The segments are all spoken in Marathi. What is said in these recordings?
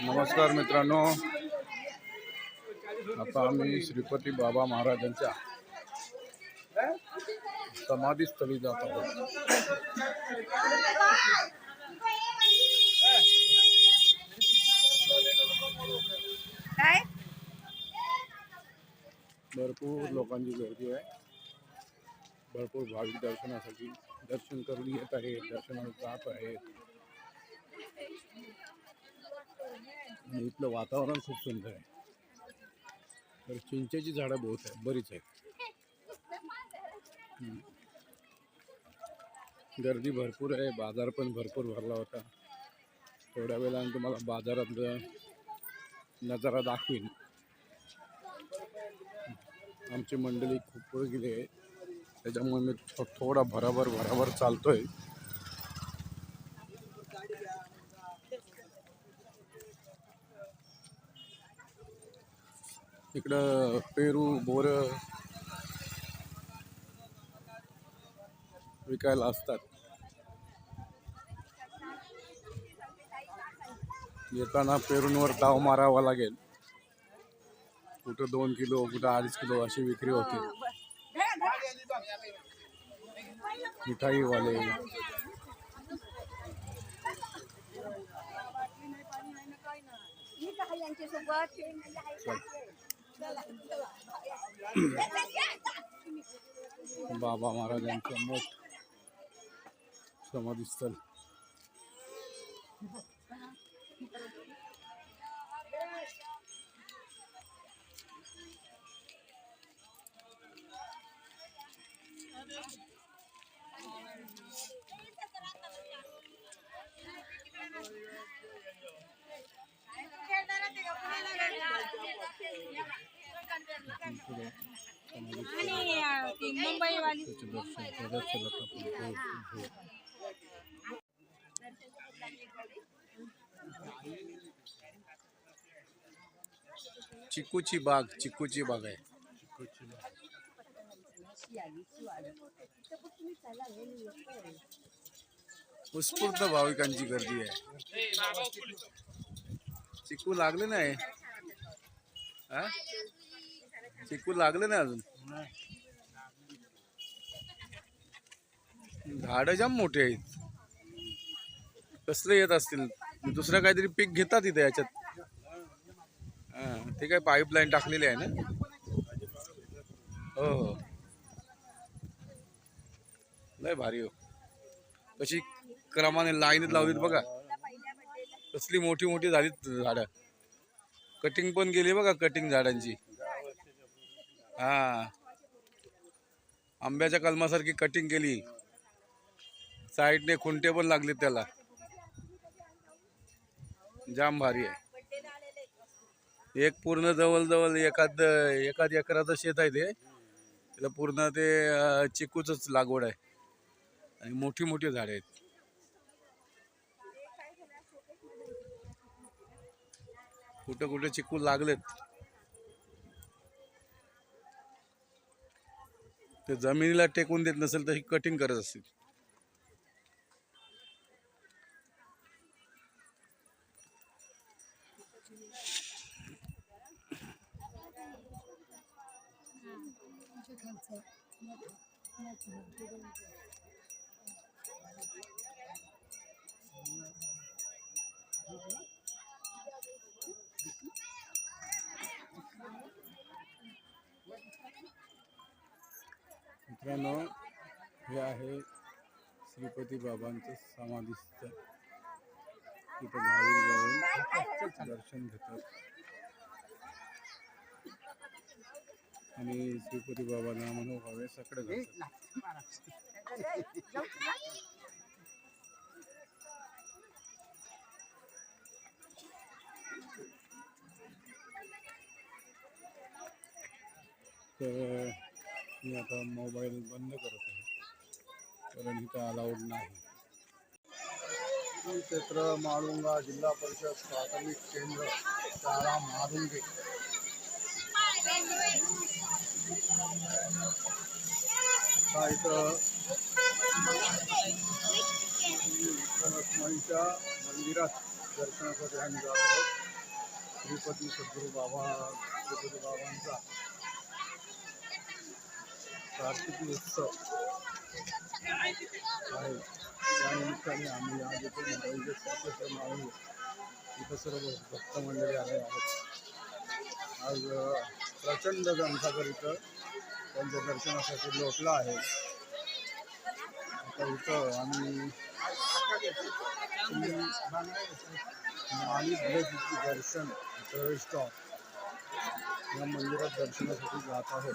नमस्कार मित्रांनो. आता आम्ही श्रीपती बाबा महाराजांच्या समाधीस्थळी जात आहोत. भरपूर लोकांची गर्दी आहे. भरपूर भाविक दर्शनासाठी दर्शन करून येत आहेत दर्शनाला जात आहेत. आणि इथलं वातावरण खूप सुंदर आहे. तर चिंचेची झाडं बहुत आहे बरीच आहेत. गर्दी भरपूर आहे बाजार पण भरपूर भरला होता. थोड्या वेळानं तुम्हाला बाजारात नजारा दाखवीन. आमची मंडळी खूप गेली आहे. त्याच्यामुळे मी थो थोडा भराभर भराभर आहे इकडं पेरू बोर विकायला असतात. येताना पेरूंवर डाव मारावा लागेल. कुठं दोन किलो कुठं अडीच किलो अशी विक्री होते. मिठाईवाले. मी यांच्यासोबत. बाबा महाराजांचं मोठ समाधीस्थल Thank you. देवीचे दर्शन प्रदर्शनात आपण चिकूची बाग चिकूची बाग आहे. चिकूची बाग उत्स्फूर्त भाविकांची गर्दी आहे. चिकू लागले नाही? चिकू लागले नाही अजून? झाडं जाम मोठे आहेत. कसले येत असतील? दुसरं काहीतरी पीक घेतात इथे याच्यात. हां ते काय पाईपलाईन टाकलेली आहे ना? हो हो. लय भारी हो. कशी क्रमाने लाईनीत लावलीत बघा. कसली मोठी मोठी झालीत झाडं. कटिंग पण गेली बघा कटिंग झाडांची. हा. आंब्याच्या कलमासारखी कटिंग केली. साईडने खुंटे पण लागले त्याला. जाम भारी आहे. एक पूर्ण जवळजवळ एखाद एखाद एकराचं शेत आहे ते. त्याला पूर्ण ते अं, चिकूचंच लागवड आहे. आणि मोठी मोठी झाडे आहेत. कुठं कुठं चिकू लागलेत. ते जमिनीला टेकून देत नसेल तर ही कटिंग करत असतील. मित्रांनो हे आहे श्रीपती बाबांचं समाधीस्थळ. तिथं भाविक जाऊन दर्शन घेतात. आणि श्रीपती बाबांना मनोभावे सकडे जातात तर मी आता मोबाईल बंद करत आहे कारण इथं अलाउड नाही. क्षेत्र माळुंगा जिल्हा परिषद प्राथमिक केंद्र शाळा मारुंगे. जात आहोत श्रीपती सद्गुरू बाबा श्रीपती बाबांचा कार्तिकी उत्सव आहे त्यानिमित्ताने आम्ही आज सर्व भक्त मंडळी आले आहेत आज प्रचंड जनसागर त्यांच्या दर्शनासाठी लोटला आहे. आता इथं आम्ही आणि ब्रजची दर्शन प्रवेश स्टॉप या मंदिरात दर्शनासाठी जात आहोत.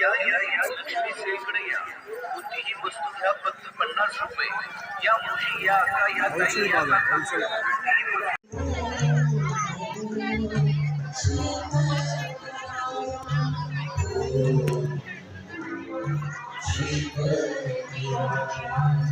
या या या तुम्ही सगळीकडे या कोणतीही वस्तू घ्या फक्त पन्नास रुपये या मुली या अक्का या ताई या बाज़ार काका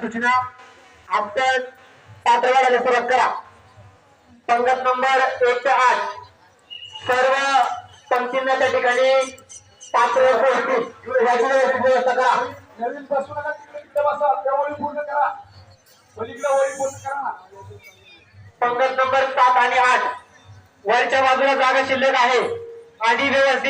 सूचना. आपण पात्र वाढायला सुरुवात करा. पंगत नंबर एक ते आठ. सर्व पंक्तींना त्या ठिकाणी पात्र व्यवस्था करा. नवीन बसू नका तिकडे तिकडे बसा. त्या ओळी पूर्ण करा. पलीकडे ओळी पूर्ण करा. पंगत नंबर सात आणि आठ. वरच्या बाजूला जागा शिल्लक आहे. आणि व्यवस्थित